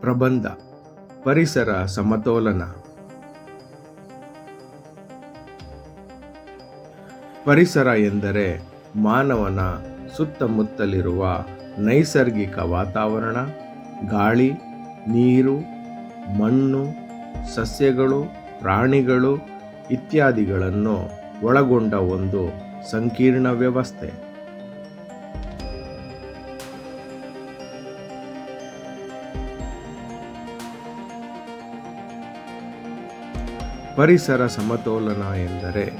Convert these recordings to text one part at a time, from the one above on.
ಪ್ರಬಂಧ, ಪರಿಸರ ಸಮತೋಲನ. ಪರಿಸರ ಎಂದರೆ ಮಾನವನ ಸುತ್ತಮುತ್ತಲಿರುವ ನೈಸರ್ಗಿಕ ವಾತಾವರಣ, ಗಾಳಿ, ನೀರು, ಮಣ್ಣು, ಸಸ್ಯಗಳು, ಪ್ರಾಣಿಗಳು ಇತ್ಯಾದಿಗಳನ್ನು ಒಳಗೊಂಡ ಒಂದು ಸಂಕೀರ್ಣ ವ್ಯವಸ್ಥೆ. ಪರಿಸರ ಸಮತೋಲನ ಎಂದರೆ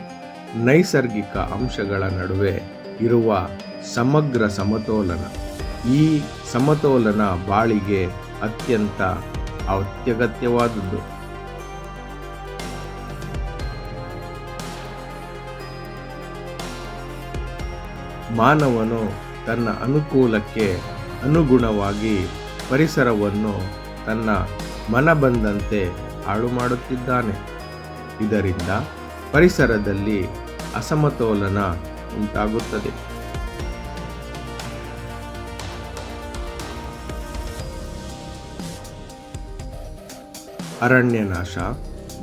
ನೈಸರ್ಗಿಕ ಅಂಶಗಳ ನಡುವೆ ಇರುವ ಸಮಗ್ರ ಸಮತೋಲನ. ಈ ಸಮತೋಲನ ಬಾಳಿಗೆ ಅತ್ಯಂತ ಅತ್ಯಗತ್ಯವಾದದ್ದು ಮಾನವನು ತನ್ನ ಅನುಕೂಲಕ್ಕೆ ಅನುಗುಣವಾಗಿ ಪರಿಸರವನ್ನು ತನ್ನ ಮನ ಬಂದಂತೆ ಹಾಳು ಮಾಡುತ್ತಿದ್ದಾನೆ ಇದರಿಂದ ಪರಿಸರದಲ್ಲಿ ಅಸಮತೋಲನ ಉಂಟಾಗುತ್ತದೆ. ಅರಣ್ಯನಾಶ,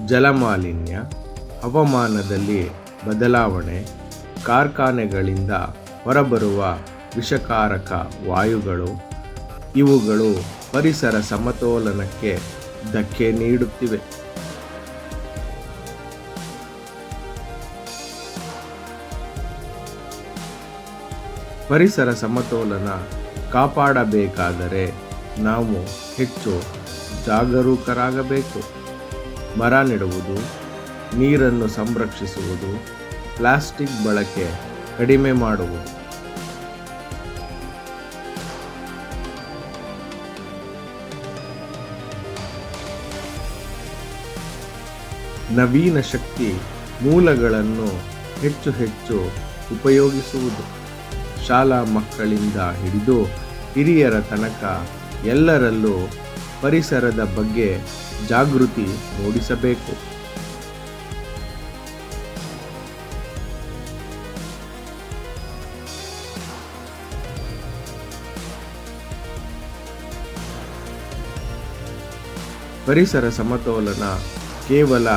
ಜಲಮಾಲಿನ್ಯ, ಹವಾಮಾನದಲ್ಲಿ ಬದಲಾವಣೆ, ಕಾರ್ಖಾನೆಗಳಿಂದ ಹೊರಬರುವ ವಿಷಕಾರಕ ವಾಯುಗಳು, ಇವುಗಳು ಪರಿಸರ ಸಮತೋಲನಕ್ಕೆ ಧಕ್ಕೆ ನೀಡುತ್ತಿವೆ. ಪರಿಸರ ಸಮತೋಲನ ಕಾಪಾಡಬೇಕಾದರೆ ನಾವು ಹೆಚ್ಚು ಜಾಗರೂಕರಾಗಬೇಕು. ಮರ ನೆಡುವುದು, ನೀರನ್ನು ಸಂರಕ್ಷಿಸುವುದು, ಪ್ಲಾಸ್ಟಿಕ್ ಬಳಕೆ ಕಡಿಮೆ ಮಾಡುವುದು. ನವೀನ ಶಕ್ತಿ ಮೂಲಗಳನ್ನು ಹೆಚ್ಚು ಹೆಚ್ಚು ಉಪಯೋಗಿಸುವುದು. ಶಾಲಾ ಮಕ್ಕಳಿಂದ ಹಿಡಿದು ಹಿರಿಯರ ತನಕ ಎಲ್ಲರಲ್ಲೂ ಪರಿಸರದ ಬಗ್ಗೆ ಜಾಗೃತಿ ಮೂಡಿಸಬೇಕು. ಪರಿಸರ ಸಮತೋಲನ ಕೇವಲ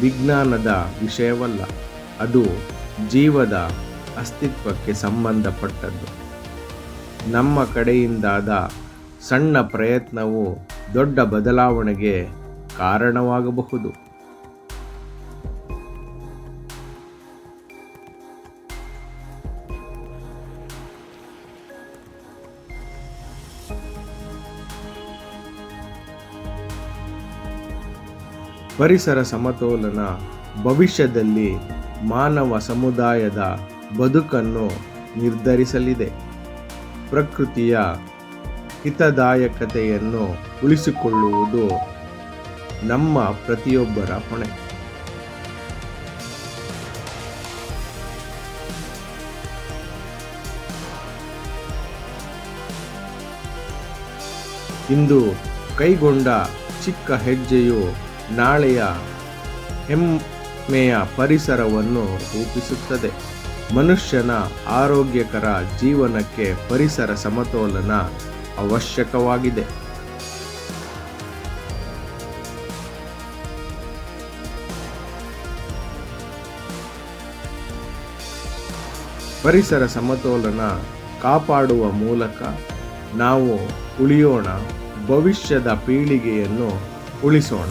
ವಿಜ್ಞಾನದ ವಿಷಯವಲ್ಲ, ಅದು ಜೀವದ ಅಸ್ತಿತ್ವಕ್ಕೆ ಸಂಬಂಧಪಟ್ಟದ್ದು. ನಮ್ಮ ಕಡೆಯಿಂದಾದ ಸಣ್ಣ ಪ್ರಯತ್ನವು ದೊಡ್ಡ ಬದಲಾವಣೆಗೆ ಕಾರಣವಾಗಬಹುದು. ಪರಿಸರ ಸಮತೋಲನ ಭವಿಷ್ಯದಲ್ಲಿ ಮಾನವ ಸಮುದಾಯದ ಬದುಕನ್ನು ನಿರ್ಧರಿಸಲಿದೆ. ಪ್ರಕೃತಿಯ ಹಿತದಾಯಕತೆಯನ್ನು ಉಳಿಸಿಕೊಳ್ಳುವುದು ನಮ್ಮ ಪ್ರತಿಯೊಬ್ಬರ ಹೊಣೆ. ಇಂದು ಕೈಗೊಂಡ ಚಿಕ್ಕ ಹೆಜ್ಜೆಯು ನಾಳೆಯ ಹೆಮ್ಮೆಯ ಪರಿಸರವನ್ನು ರೂಪಿಸುತ್ತದೆ. ಮನುಷ್ಯನ ಆರೋಗ್ಯಕರ ಜೀವನಕ್ಕೆ ಪರಿಸರ ಸಮತೋಲನ ಅವಶ್ಯಕವಾಗಿದೆ. ಪರಿಸರ ಸಮತೋಲನ ಕಾಪಾಡುವ ಮೂಲಕ ನಾವು ಉಳಿಯೋಣ, ಭವಿಷ್ಯದ ಪೀಳಿಗೆಯನ್ನು ಉಳಿಸೋಣ.